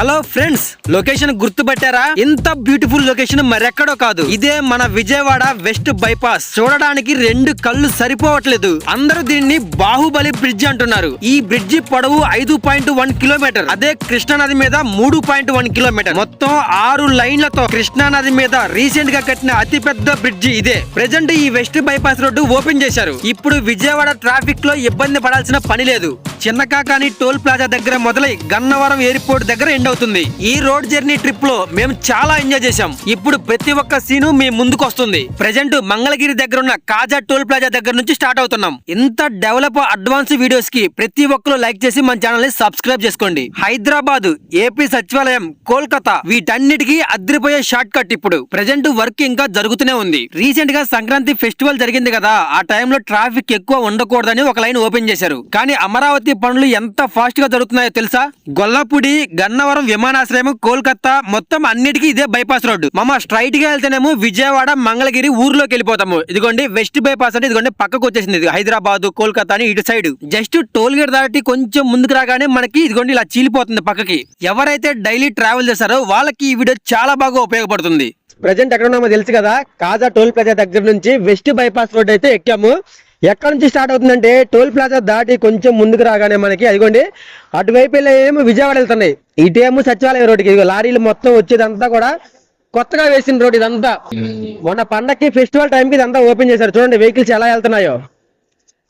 Hello friends location గుర్తుపట్టారా? ఇంత beautiful location మరెక్కడో కాదు. ఇదే మన విజయవాడ వెస్ట్ బైపాస్. చూడడానికి రెండు కళ్ళు సరిపోవట్లేదు. అందరూ దీన్ని బాహుబలి బ్రిడ్జ్ అంటున్నారు. ఈ బ్రిడ్జి పొడవు ఐదు పాయింట్ వన్ కిలోమీటర్. అదే కృష్ణా నది మీద మూడు పాయింట్ వన్ కిలోమీటర్. మొత్తం ఆరు లైన్లతో కృష్ణా నది మీద రీసెంట్గా కట్టిన అతి పెద్ద బ్రిడ్జి ఇదే. ప్రెజెంట్ ఈ వెస్ట్ బైపాస్ రోడ్డు ఓపెన్ చేశారు. ఇప్పుడు విజయవాడ ట్రాఫిక్లో ఇబ్బంది పడాల్సిన పని లేదు. చిన్నకాకాని టోల్ ప్లాజా దగ్గర మొదలై గన్నవరం ఎయిర్పోర్ట్ దగ్గర ఎండ్ అవుతుంది. ఈ రోడ్ జర్నీ ట్రిప్లో మేము చాలా ఎంజాయ్ చేశాం. ఇప్పుడు ప్రతి ఒక్క సీను మీ ముందుకు వస్తుంది. ప్రెజెంట్ మంగళగిరి దగ్గర ఉన్న కాజా టోల్ ప్లాజా దగ్గర నుంచి స్టార్ట్ అవుతున్నాం. ఇంత డెవలప్ అడ్వాన్స్ వీడియోస్కి ప్రతి ఒక్కరు లైక్ చేసి మన ఛానల్ని సబ్స్క్రైబ్ చేసుకోండి. హైదరాబాద్ ఏపీ సచివాలయం కోల్కతా వీటన్నిటికీ అద్రిపోయే షార్ట్ కట్ ఇప్పుడు. ప్రెజెంట్ వర్క్ ఇంకా జరుగుతూనే ఉంది. రీసెంట్గా సంక్రాంతి ఫెస్టివల్ జరిగింది కదా. ఆ టైంలో ట్రాఫిక్ ఎక్కువ ఉండకూడదని ఒక లైన్ ఓపెన్ చేశారు. కానీ అమరావతి పనులు ఎంత ఫాస్ట్గా జరుగుతున్నాయో తెలుసా? గొల్లపూడి గన్నవరం విమానాశ్రయం కోల్కతా మొత్తం అన్నిటికీ ఇదే బైపాస్ రోడ్డు. మమ్మ స్ట్రైట్గా వెళ్తేనేమో విజయవాడ మంగళగిరి ఊర్లోకి వెళ్ళిపోతాము. ఇదిగోండి వెస్ట్ బైపాస్ అంటే ఇదిగోండి పక్కకు వచ్చేసింది. ఇది హైదరాబాద్ కోల్కతా అని ఇటు సైడ్. జస్ట్ టోల్ గేట్ దాటి కొంచెం ముందుకు రాగానే మనకి ఇదిగోండి ఇలా చీలిపోతుంది పక్కకి. ఎవరైతే డైలీ ట్రావెల్ చేస్తారో వాళ్ళకి ఈ వీడియో చాలా బాగా ఉపయోగపడుతుంది. ప్రజెంట్ ఎక్కడ ఉన్నామో తెలుసు కదా కాజా టోల్ ప్లాజా దగ్గర నుంచి వెస్ట్ బైపాస్ రోడ్ అయితే ఎక్కాము. ఎక్కడ నుంచి స్టార్ట్ అవుతుందంటే టోల్ ప్లాజా దాటి కొంచెం ముందుకు రాగానే మనకి అదిగోండి అటువైపు ఏమో విజయవాడ వెళ్తున్నాయి. ఇటేమో సచివాలయం రోడ్డుకి ఇదిగో లారీలు మొత్తం వచ్చేదంతా కూడా కొత్తగా వేసిన రోడ్ ఇదంతా. మొన్న పండక్కి ఫెస్టివల్ టైంకి ఇదంతా ఓపెన్ చేశారు. చూడండి వెహికల్స్ ఎలా వెళ్తున్నాయో.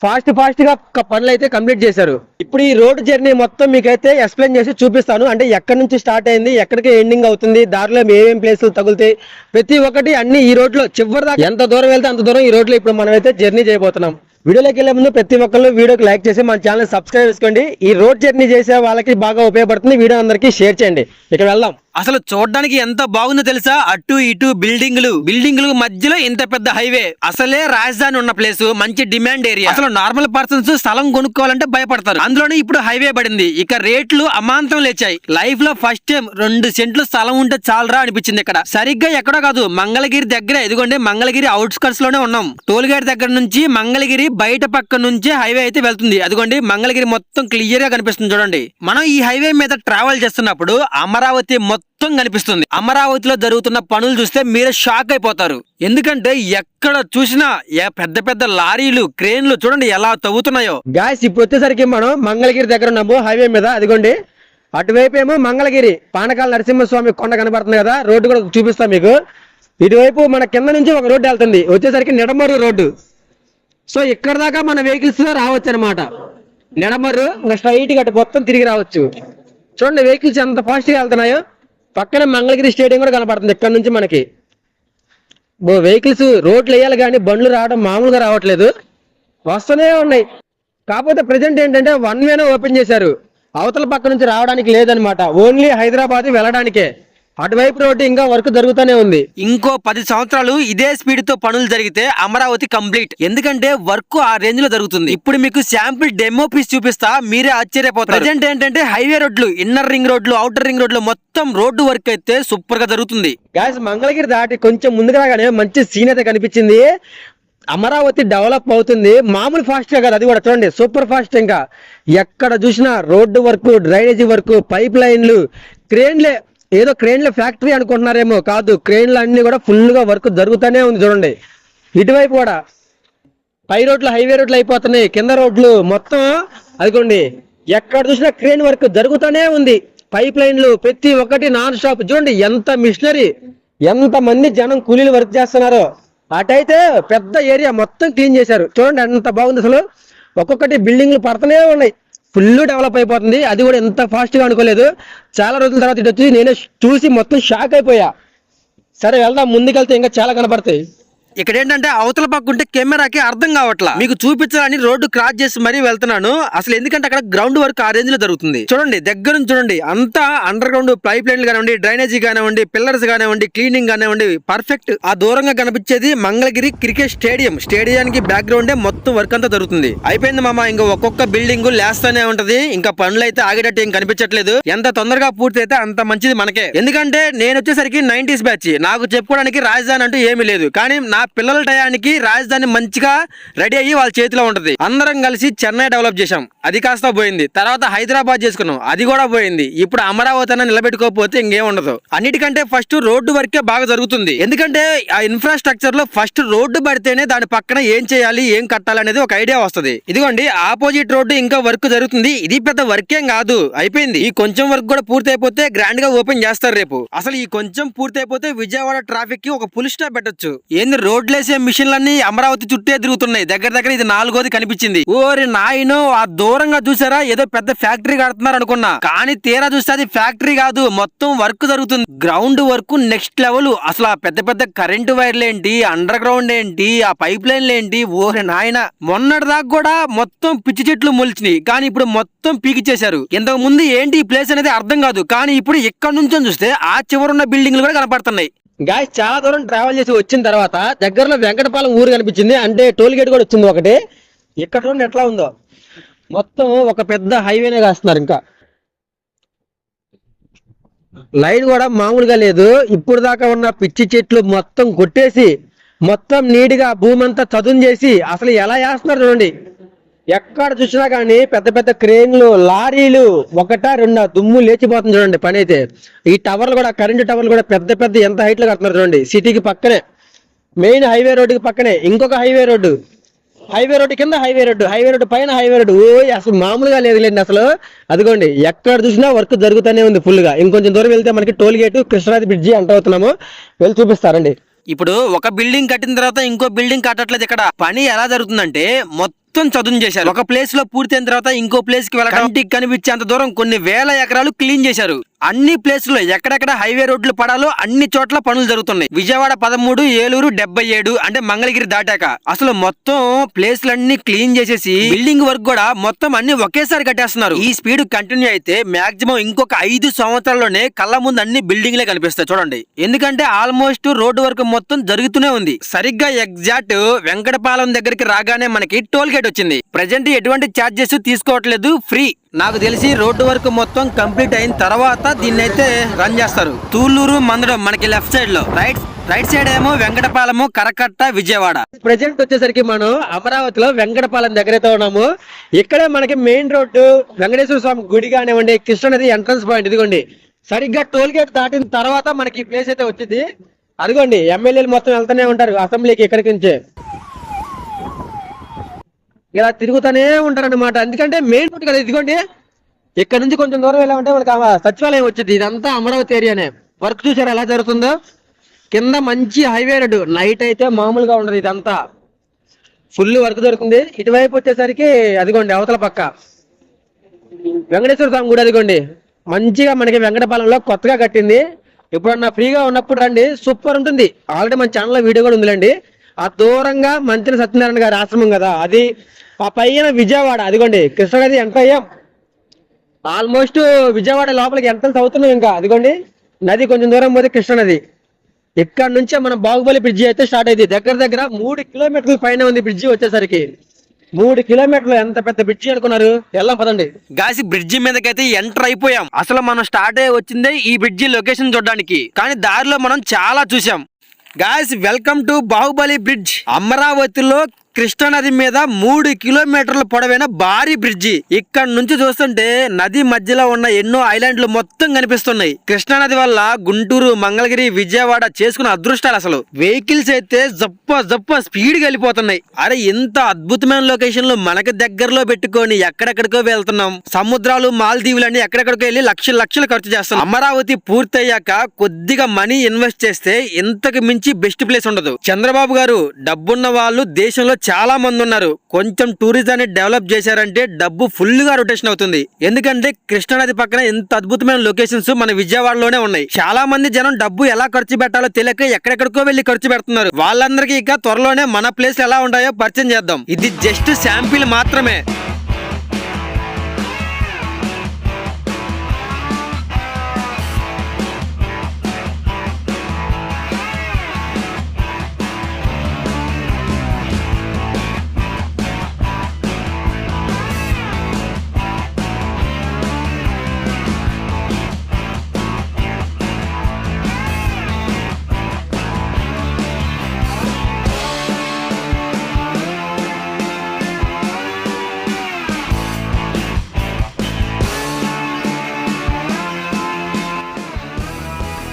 ఫాస్ట్ ఫాస్ట్గా పనులు అయితే కంప్లీట్ చేశారు. ఇప్పుడు ఈ రోడ్ జర్నీ మొత్తం మీకైతే ఎక్స్ప్లెయిన్ చేసి చూపిస్తాను. అంటే ఎక్కడి నుంచి స్టార్ట్ అయింది ఎక్కడికి ఎండింగ్ అవుతుంది దారిలో ఏమేం ప్లేసులు తగులుతాయి ప్రతి ఒక్కటి అన్ని ఈ రోడ్లో చివరి దాకా ఎంత దూరం వెళ్తే అంత దూరం ఈ రోడ్లో ఇప్పుడు మనం అయితే జర్నీ చేయబోతున్నాం. వీడియోలోకి వెళ్ళే ముందు ప్రతి ఒక్కళ్ళు వీడియోకి లైక్ చేసి మన ఛానల్ సబ్స్క్రైబ్ చేసుకోండి. ఈ రోడ్ జర్నీ చేసే వాళ్ళకి బాగా ఉపయోగపడుతుంది. వీడియో అందరికీ షేర్ చేయండి. ఇక వెళ్దాం. అసలు చూడడానికి ఎంత బాగుందో తెలుసా? అటు ఇటు బిల్డింగ్లు. బిల్డింగ్లు మధ్యలో ఇంత పెద్ద హైవే. అసలే రాజధాని ఉన్న ప్లేస్ మంచి డిమాండ్ ఏరియా. అసలు నార్మల్ పర్సన్స్ స్థలం కొనుక్కోవాలంటే భయపడతారు. అందులోనే ఇప్పుడు హైవే పడింది. ఇక రేట్లు అమాంతం లేచాయి. లైఫ్లో ఫస్ట్ టైం రెండు సెంట్లు స్థలం ఉంటే చాలరా అనిపించింది ఇక్కడ. సరిగ్గా ఎక్కడో కాదు మంగళగిరి దగ్గర. ఎదుగోండి మంగళగిరి అవుట్స్కర్ట్స్లోనే ఉన్నాం. టోల్ గేట్ దగ్గర నుంచి మంగళగిరి బయట పక్క నుంచే హైవే అయితే వెళ్తుంది. అదిగోండి మంగళగిరి మొత్తం క్లియర్గా కనిపిస్తుంది చూడండి. మనం ఈ హైవే మీద ట్రావెల్ చేస్తున్నప్పుడు అమరావతి మొత్తం మొత్తం కనిపిస్తుంది. అమరావతిలో జరుగుతున్న పనులు చూస్తే మీరే షాక్ అయిపోతారు. ఎందుకంటే ఎక్కడ చూసినా పెద్ద పెద్ద లారీలు క్రేన్లు చూడండి ఎలా తవ్వుతున్నాయో. గాయస్ ఇప్పుడు వచ్చేసరికి మనం మంగళగిరి దగ్గర ఉన్నాము హైవే మీద. అదిగోండి. అటువైపు ఏమో మంగళగిరి పానకాల నరసింహస్వామి కొండ కనబడుతుంది కదా రోడ్డు కూడా చూపిస్తాం మీకు. ఇటువైపు మన కింద నుంచి ఒక రోడ్డు వెళ్తుంది. వచ్చేసరికి నిడమర్రు రోడ్డు. సో ఇక్కడ దాకా మన వెహికల్స్లో రావచ్చు అనమాట నిడమర్రు ఇంకా స్ట్రైట్గా మొత్తం తిరిగి రావచ్చు. చూడండి వెహికల్స్ ఎంత ఫాస్ట్గా వెళ్తున్నాయో. పక్కన మంగళగిరి స్టేడియం కూడా కనపడుతుంది ఇక్కడ నుంచి మనకి. వెహికల్స్ రోడ్లు వేయాలి కానీ బండ్లు రావడం మామూలుగా రావట్లేదు. వస్తూనే ఉన్నాయి. కాకపోతే ప్రజెంట్ ఏంటంటే వన్ వేనే ఓపెన్ చేశారు. అవతల పక్క నుంచి రావడానికి లేదనమాట ఓన్లీ హైదరాబాద్ వెళ్ళడానికే. అటువైపు రోడ్డు ఇంకా వర్క్ జరుగుతూనే ఉంది. ఇంకో పది సంవత్సరాలు ఇదే స్పీడ్తో పనులు జరిగితే అమరావతి కంప్లీట్. ఎందుకంటే వర్క్ ఆ రేంజ్లో జరుగుతుంది. ఇప్పుడు మీకు శాంపిల్ డెమో పీస్ చూపిస్తా మీరే ఆశ్చర్యపోతారు. ప్రజెంట్ ఏంటంటే హైవే రోడ్లు ఇన్నర్ రింగ్ రోడ్లు అవుటర్ రింగ్ రోడ్లు మొత్తం రోడ్డు వర్క్ అయితే సూపర్గా జరుగుతుంది. గాయస్ మంగళగిరి దాటి కొంచెం ముందుగా రాగానే మంచి సీన్ అయితే కనిపించింది. అమరావతి డెవలప్ అవుతుంది. మామూలు ఫాస్ట్గా కదా అది కూడా చూడండి. సూపర్ ఫాస్ట్ ఇంకా. ఎక్కడ చూసినా road work drainage work pipe లైన్లు క్రేన్లే ఏదో క్రేన్ల ఫ్యాక్టరీ అనుకుంటున్నారేమో కాదు. క్రేన్లు అన్ని కూడా ఫుల్గా వర్క్ జరుగుతూనే ఉంది చూడండి. ఇటువైపు కూడా పై రోడ్లు హైవే రోడ్లు అయిపోతున్నాయి. కింద రోడ్లు మొత్తం అదిగోండి ఎక్కడ చూసినా క్రేన్ వర్క్ జరుగుతూనే ఉంది. పైప్ లైన్లు ప్రతి ఒక్కటి నాన్ స్టాప్. చూడండి ఎంత మిషనరీ ఎంత మంది జనం కూలీలు వర్క్ చేస్తున్నారో. అటైతే పెద్ద ఏరియా మొత్తం క్లీన్ చేశారు. చూడండి ఎంత బాగుంది అసలు. ఒక్కొక్కటి బిల్డింగ్లు పడుతూనే ఉన్నాయి. ఫుల్ డెవలప్ అయిపోతుంది. అది కూడా ఎంత ఫాస్ట్గా అనుకోలేదు. చాలా రోజుల తర్వాత ఇటు వచ్చి నేనే చూసి మొత్తం షాక్ అయిపోయా. సరే వెళ్దాం. ముందుకెళ్తే ఇంకా చాలా కనపడతాయి. ఇక్కడ ఏంటంటే అవతల పక్క ఉంటే కెమెరాకి అర్థం కావట్లా. మీకు చూపించాలని రోడ్డు క్రాస్ చేసి మరీ వెళ్తున్నాను. అసలు ఎందుకంటే అక్కడ గ్రౌండ్ వర్క్ ఆ రేంజ్లో జరుగుతుంది. చూడండి దగ్గర నుంచి చూడండి అంతా అండర్ గ్రౌండ్ పైప్ లైన్లు కానివ్వండి డ్రైనేజీ కానివ్వండి పిల్లర్స్ కానివ్వండి క్లీనింగ్ కానివ్వండి పర్ఫెక్ట్ ఆ దూరంగా కనిపించేది మంగళగిరి క్రికెట్ స్టేడియం. స్టేడియానికి బ్యాక్గ్రౌండే మొత్తం వర్క్ అంతా జరుగుతుంది. అయిపోయింది మామ ఇంకా ఒక్కొక్క బిల్డింగ్ లేస్తానే ఉంటది. ఇంకా పనులు అయితే ఆగేటట్టు ఏం కనిపించట్లేదు. ఎంత తొందరగా పూర్తి అయితే అంత మంచిది మనకే. ఎందుకంటే నేను వచ్చేసరికి నైన్టీస్ బ్యాచ్ నాకు చెప్పుకోవడానికి రాజధాని అంటూ ఏమీ లేదు. కానీ నా పిల్లల టయానికి రాజధాని మంచిగా రెడీ అయ్యి వాళ్ళ చేతిలో ఉంటది. అందరం కలిసి చెన్నై డెవలప్ చేశాం. అది కాస్త పోయింది. తర్వాత హైదరాబాద్ చేసుకున్నాం. అది కూడా పోయింది. ఇప్పుడు అమరావతి అన్న నిలబెట్టుకోకపోతే ఇంకేం ఉండదు. అన్నిటికంటే ఫస్ట్ రోడ్డు వర్కే బాగా జరుగుతుంది. ఎందుకంటే ఆ ఇన్ఫ్రాస్ట్రక్చర్లో ఫస్ట్ రోడ్డు పడితేనే దాని పక్కన ఏం చేయాలి ఏం కట్టాలి అనేది ఒక ఐడియా వస్తది. ఇదిగోండి ఆపోజిట్ రోడ్డు ఇంకా వర్క్ జరుగుతుంది. ఇది పెద్ద వర్కేం కాదు. అయిపోయింది. ఈ కొంచెం వర్క్ కూడా పూర్తి అయిపోతే గ్రాండ్గా ఓపెన్ చేస్తారు రేపు. అసలు ఈ కొంచెం పూర్తి అయిపోతే విజయవాడ ట్రాఫిక్కి ఒక పుల్ స్టాప్ పెట్టొచ్చు. ఏంది రోడ్లేసే మిషన్లన్నీ అమరావతి చుట్టే తిరుగుతున్నాయి. దగ్గర దగ్గర ఇది నాలుగోది కనిపించింది. ఓరి నాయనో ఆ దూరంగా చూసారా? ఏదో పెద్ద ఫ్యాక్టరీ కడుతున్నారు అనుకున్నా. కానీ తీరా చూస్తే అది ఫ్యాక్టరీ కాదు మొత్తం వర్క్ జరుగుతుంది. Ground work next level. అసలు ఆ పెద్ద పెద్ద కరెంటు వైర్లు ఏంటి అండర్ గ్రౌండ్ ఏంటి ఆ పైప్ లైన్లు ఏంటి ఓరి నాయన. మొన్నటి దాకా కూడా మొత్తం పిచ్చి చెట్లు మొలిచినాయి. కానీ ఇప్పుడు మొత్తం పీకిచ్చేశారు. ఇంతకు ముందు ఏంటి ఈ ప్లేస్ అనేది అర్థం కాదు. కానీ ఇప్పుడు ఇక్కడ నుంచి చూస్తే ఆ చివరున్న బిల్డింగ్లు కూడా కనపడుతున్నాయి. గాయస్ చాలా దూరం ట్రావెల్ చేసి వచ్చిన తర్వాత దగ్గరలో వెంకటపాలెం ఊరు కనిపించింది. అంటే టోల్ గేట్ కూడా వచ్చింది ఒకటి. ఇక్కడ నుండి ఎట్లా ఉందో. మొత్తం ఒక పెద్ద హైవేనే కాస్తున్నారు ఇంకా. లైన్ కూడా మామూలుగా లేదు. ఇప్పుడు దాకా ఉన్న పిచ్చి చెట్లు మొత్తం కొట్టేసి మొత్తం నీట్గా భూమి అంతా చదును చేసి అసలు ఎలా చేస్తున్నారు చూడండి. ఎక్కడ చూసినా కానీ పెద్ద పెద్ద క్రేన్లు లారీలు ఒకటా రెండు దుమ్ము లేచిపోతుంది చూడండి పని అయితే. ఈ టవర్లు కూడా కరెంటు టవర్లు కూడా పెద్ద పెద్ద ఎంత హైట్లో కడుతున్నారు చూడండి. సిటీకి పక్కనే మెయిన్ హైవే రోడ్డుకి పక్కనే ఇంకొక హైవే రోడ్డు. హైవే రోడ్డు కింద హైవే రోడ్డు హైవే రోడ్డు పైన హైవే రోడ్డు. ఓ అసలు మామూలుగా లేదులేండి అసలు. అదిగోండి ఎక్కడ చూసినా వర్క్ జరుగుతూనే ఉంది ఫుల్గా. ఇంకొంచెం దూరం వెళ్తే మనకి టోల్ గేట్ కృష్ణాది బ్రిడ్జి అంట అవుతున్నాము. వెళ్ళి చూపిస్తారండి. ఇప్పుడు ఒక బిల్డింగ్ కట్టిన తర్వాత ఇంకో బిల్డింగ్ కట్టట్లేదు ఇక్కడ. పని ఎలా జరుగుతుందంటే మొత్తం చదును చేశారు. ఒక ప్లేస్లో పూర్తయిన తర్వాత ఇంకో ప్లేస్కి వెళ్ళడం కంటికి కనిపించేంత దూరం కొన్ని వేల ఎకరాలు క్లీన్ చేశారు. అన్ని ప్లేస్లో ఎక్కడెక్కడ హైవే రోడ్లు పడాలో అన్ని చోట్ల పనులు జరుగుతున్నాయి. విజయవాడ పదమూడు ఏలూరు డెబ్బై ఏడు అంటే మంగళగిరి దాటాక అసలు మొత్తం ప్లేస్లన్నీ క్లీన్ చేసేసి బిల్డింగ్ వర్క్ కూడా మొత్తం అన్ని ఒకేసారి కట్టేస్తున్నారు. ఈ స్పీడ్ కంటిన్యూ అయితే మాక్సిమం ఇంకొక ఐదు సంవత్సరాల్లోనే కళ్ళ ముందు అన్ని బిల్డింగ్లే కనిపిస్తాయి. చూడండి. ఎందుకంటే ఆల్మోస్ట్ రోడ్డు వర్క్ మొత్తం జరుగుతూనే ఉంది. సరిగ్గా ఎగ్జాక్ట్ వెంకటపాలెం దగ్గరికి రాగానే మనకి టోల్ గేట్ వచ్చింది. ప్రజెంట్ ఎటువంటి ఛార్జెస్ తీసుకోవట్లేదు. ఫ్రీ. నాకు తెలిసి రోడ్డు వర్క్ మొత్తం కంప్లీట్ అయిన తర్వాత దీన్ని అయితే రన్ చేస్తారు. తూళ్ళూరు మందడం మనకి లెఫ్ట్ సైడ్లో. రైట్ రైట్ సైడ్ ఏమో వెంకటపాలము కరకట్ట విజయవాడ. ప్రజెంట్ వచ్చేసరికి మనం అమరావతిలో వెంకటపాలెం దగ్గర అయితే ఉన్నాము. ఇక్కడే మనకి మెయిన్ రోడ్డు వెంకటేశ్వర స్వామి గుడి కానివ్వండి కృష్ణనది ఎంట్రన్స్ పాయింట్ ఇదిగోండి. సరిగ్గా టోల్ గేట్ దాటిన తర్వాత మనకి ఈ ప్లేస్ అయితే వచ్చింది. అదిగోండి ఎమ్మెల్యేలు మొత్తం వెళ్తూనే ఉంటారు అసెంబ్లీకి ఇక్కడికి నుంచే. ఇలా తిరుగుతూనే ఉంటారనమాట ఎందుకంటే మెయిన్ రోడ్ కదా. ఇదిగోండి ఇక్కడ నుంచి కొంచెం దూరం వెళ్ళామంటే మనకి ఆ సచివాలయం వచ్చింది. ఇదంతా అమరావతి ఏరియానే. వర్క్ చూసారు ఎలా జరుగుతుందో? కింద మంచి హైవే రోడ్డు నైట్ అయితే మామూలుగా ఉండదు ఇదంతా. ఫుల్ వర్క్ దొరుకుతుంది. ఇటువైపు వచ్చేసరికి అదిగోండి అవతల పక్క. వెంకటేశ్వర స్వామి గుడి అదిగోండి. మంచిగా మనకి వెంకటపాలెంలో కొత్తగా కట్టింది. ఎప్పుడన్నా ఫ్రీగా ఉన్నప్పుడు రండి. సూపర్ ఉంటుంది. ఆల్రెడీ మన ఛానల్లో వీడియో కూడా ఉందిలేండి. ఆ దూరంగా మంత్రి సత్యనారాయణ గారి ఆశ్రమం కదా. అది ఆ పైన విజయవాడ అదిగోండి కృష్ణనది ఎంటర్ అయ్యాం ఆల్మోస్ట్ విజయవాడ లోపలికి ఎంట్రన్స్ అవుతున్నాం ఇంకా? అదిగోండి నది కొంచెం దూరం పోతే కృష్ణనది ఇక్కడ నుంచే మన బాహుబలి బ్రిడ్జి అయితే స్టార్ట్ అయింది. దగ్గర దగ్గర మూడు కిలోమీటర్ల పైన ఉంది బ్రిడ్జి వచ్చేసరికి. మూడు కిలోమీటర్లు ఎంత పెద్ద బ్రిడ్జి అనుకున్నారు? వెళ్ళాం పదండి. గాసి బ్రిడ్జి మీదకైతే ఎంటర్ అయిపోయాం. అసలు మనం స్టార్ట్ అయ్యి వచ్చిందే ఈ బ్రిడ్జి లొకేషన్ చూడడానికి. కానీ దారిలో మనం చాలా చూసాం guys welcome to Baahubali bridge. అమరావతిలో కృష్ణానది మీద మూడు కిలోమీటర్ల పొడవైన భారీ బ్రిడ్జి. ఇక్కడ నుంచి చూస్తుంటే నది మధ్యలో ఉన్న ఎన్నో ఐలాండ్లు మొత్తం కనిపిస్తున్నాయి. కృష్ణానది వల్ల గుంటూరు మంగళగిరి విజయవాడ చేసుకున్న అదృష్టాలు అసలు. వెహికల్స్ అయితే జప్ప జప్ప స్పీడ్ వెళ్ళిపోతున్నాయి. అరే ఇంత అద్భుతమైన లొకేషన్ మనకు దగ్గరలో పెట్టుకొని ఎక్కడెక్కడికో వెళ్తున్నాం. సముద్రాలు మాల్దీవులు అన్ని ఎక్కడెక్కడికో వెళ్ళి లక్షలు లక్షలు ఖర్చు చేస్తాం అమరావతి పూర్తయ్యాక కొద్దిగా మనీ ఇన్వెస్ట్ చేస్తే ఇంతకు మించి బెస్ట్ ప్లేస్ ఉండదు. చంద్రబాబు గారు డబ్బున్న వాళ్ళు దేశంలో చాలా మంది ఉన్నారు. కొంచెం టూరిజాన్ని డెవలప్ చేశారంటే డబ్బు ఫుల్గా రొటేషన్ అవుతుంది. ఎందుకంటే కృష్ణానది పక్కన ఎంత అద్భుతమైన లొకేషన్స్ మన విజయవాడలోనే ఉన్నాయి. చాలా మంది జనం డబ్బు ఎలా ఖర్చు పెట్టాలో తెలియక ఎక్కడెక్కడికో వెళ్ళి ఖర్చు పెడుతున్నారు. వాళ్ళందరికీ ఇక త్వరలోనే మన ప్లేస్ ఎలా ఉంటాయో పరిచయం చేద్దాం. ఇది జస్ట్ శాంపిల్ మాత్రమే.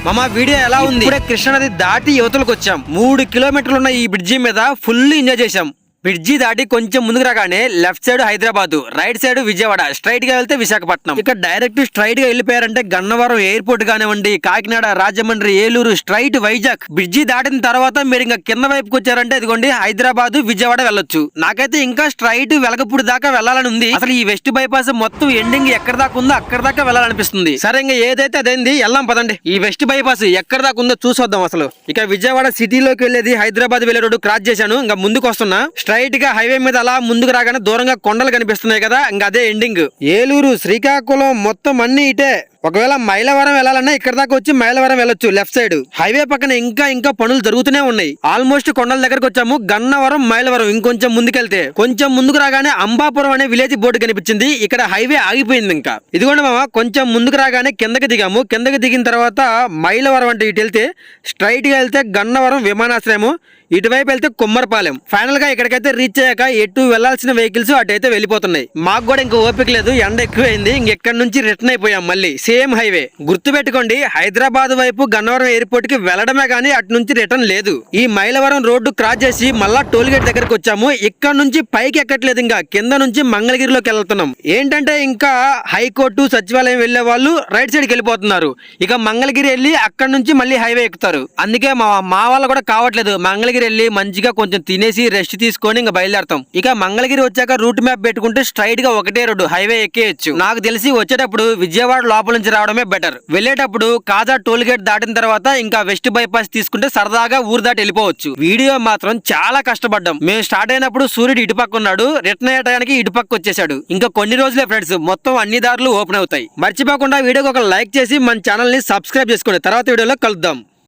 మామ వీడియో ఎలా ఉంది? ఇప్పుడే కృష్ణానది దాటి యువతలకు వచ్చాం మూడు కిలోమీటర్లు ఉన్న ఈ బ్రిడ్జి మీద ఫుల్ ఎంజాయ్ చేశాం. బ్రిడ్జి దాటి కొంచెం ముందుకు రాగానే left side Hyderabad right side Vijayawada స్ట్రైట్గా వెళ్తే విశాఖపట్నం. ఇక డైరెక్ట్ స్ట్రైట్గా వెళ్ళిపోయారంటే గన్నవరం ఎయిర్పోర్ట్ కానివ్వండి కాకినాడ రాజమండ్రి ఏలూరు స్ట్రైట్ వైజాగ్. బ్రిడ్జి దాటిన తర్వాత మీరు ఇంకా కింద వైపుకి వచ్చారంటే ఇదిగోండి హైదరాబాద్ విజయవాడ వెళ్ళొచ్చు. నాకైతే ఇంకా స్ట్రైట్ వెలగపూడి దాకా వెళ్ళాలని ఉంది. అసలు ఈ వెస్ట్ బైపాస్ మొత్తం ఎండింగ్ ఎక్కడ దాకా ఉందో అక్కడ దాకా వెళ్ళాలనిపిస్తుంది. సరే ఇంకా ఏదైతే అదేంది వెళ్ళాం పదండి. ఈ వెస్ట్ బైపాస్ ఎక్కడ దాకా ఉందో చూసొద్దాం అసలు. ఇక విజయవాడ సిటీలోకి వెళ్ళేది హైదరాబాద్ వెళ్ళే రోడ్డు క్రాస్ చేశాను. ఇంకా ముందుకు వస్తున్నా. స్ట్రైట్గా హైవే మీద అలా ముందుకు రాగానే దూరంగా కొండలు కనిపిస్తున్నాయి కదా ఇంకా అదే ఎండింగ్. ఏలూరు శ్రీకాకుళం మొత్తం అన్ని ఇటే. ఒకవేళ మైలవరం వెళ్ళాలన్నా ఇక్కడ దాకా వచ్చి మైలవరం వెళ్ళొచ్చు లెఫ్ట్ సైడ్. హైవే పక్కన ఇంకా ఇంకా పనులు జరుగుతూనే ఉన్నాయి. ఆల్మోస్ట్ కొండల దగ్గరకు వచ్చాము. గన్నవరం మైలవరం ఇంకొంచెం ముందుకెళ్తే. కొంచెం ముందుకు రాగానే అంబాపురం అనే విలేజ్ బోర్డు కనిపించింది. ఇక్కడ హైవే ఆగిపోయింది ఇంకా. ఇదిగోండి మామ కొంచెం ముందుకు రాగానే కిందకి దిగాము. కిందకి దిగిన తర్వాత మైలవరం అంటే ఇటు వెళ్తే స్ట్రైట్గా వెళ్తే గన్నవరం విమానాశ్రయము. ఇటువైపు వెళ్తే కుమ్మరపాలెం. ఫైనల్గా ఇక్కడికైతే రీచ్ అయ్యాక ఎటు వెళ్ళాల్సిన వెహికల్స్ అటైతే వెళ్ళిపోతున్నాయి. మాకు కూడా ఇంకా ఓపిక లేదు. ఎండ ఎక్కువైంది. ఇంకెక్కడి నుంచి రిటర్న్ అయిపోయాం మళ్ళీ. Same highway. గుర్తు పెట్టుకోండి హైదరాబాద్ వైపు గన్నవరం ఎయిర్పోర్ట్కి వెళ్ళడమే గానీ అటు నుంచి రిటర్న్ లేదు. ఈ మైలవరం రోడ్డు క్రాస్ చేసి మళ్ళా టోల్ గేట్ దగ్గరకు వచ్చాము. ఇక్కడ నుంచి పైకి ఎక్కట్లేదు ఇంకా. కింద నుంచి మంగళగిరిలోకి వెళ్తున్నాం. ఏంటంటే ఇంకా హైకోర్టు సచివాలయం వెళ్ళే వాళ్ళు రైట్ సైడ్కి వెళ్ళిపోతున్నారు. ఇక మంగళగిరి వెళ్ళి అక్కడ నుంచి మళ్ళీ హైవే ఎక్కుతారు. అందుకే మా మా వాళ్ళు కూడా కావట్లేదు. మంగళగిరి వెళ్ళి మంచిగా కొంచెం తినేసి రెస్ట్ తీసుకొని ఇంకా బయలుదేరతాం. ఇక మంగళగిరి వచ్చాక రూట్ మ్యాప్ పెట్టుకుంటే స్ట్రైట్గా ఒకటే రోడ్డు హైవే ఎక్కేయచ్చు. నాకు తెలిసి వచ్చేటప్పుడు విజయవాడ లోపల నుంచి రావడమే బెటర్ వెళ్ళేటప్పుడు కాజా టోల్ గేట్ దాటిన తర్వాత ఇంకా వెస్ట్ బైపాస్ తీసుకుంటే సరదాగా ఊరు దాటి వెళ్ళిపోవచ్చు. వీడియో మాత్రం చాలా కష్టపడ్డాం. మేము స్టార్ట్ అయినప్పుడు సూర్యుడు ఇటుపక్క ఉన్నాడు రిటర్న్ అయ్యే టయానికి ఇటుపక్క వచ్చేసాడు ఇంకా కొన్ని రోజులే ఫ్రెండ్స్ మొత్తం అన్ని దారులు ఓపెన్ అవుతాయి. మర్చిపోకుండా వీడియోకి ఒక లైక్ చేసి మన ఛానల్ని సబ్స్క్రైబ్ చేసుకోండి. తర్వాత వీడియోలో కలుద్దాం.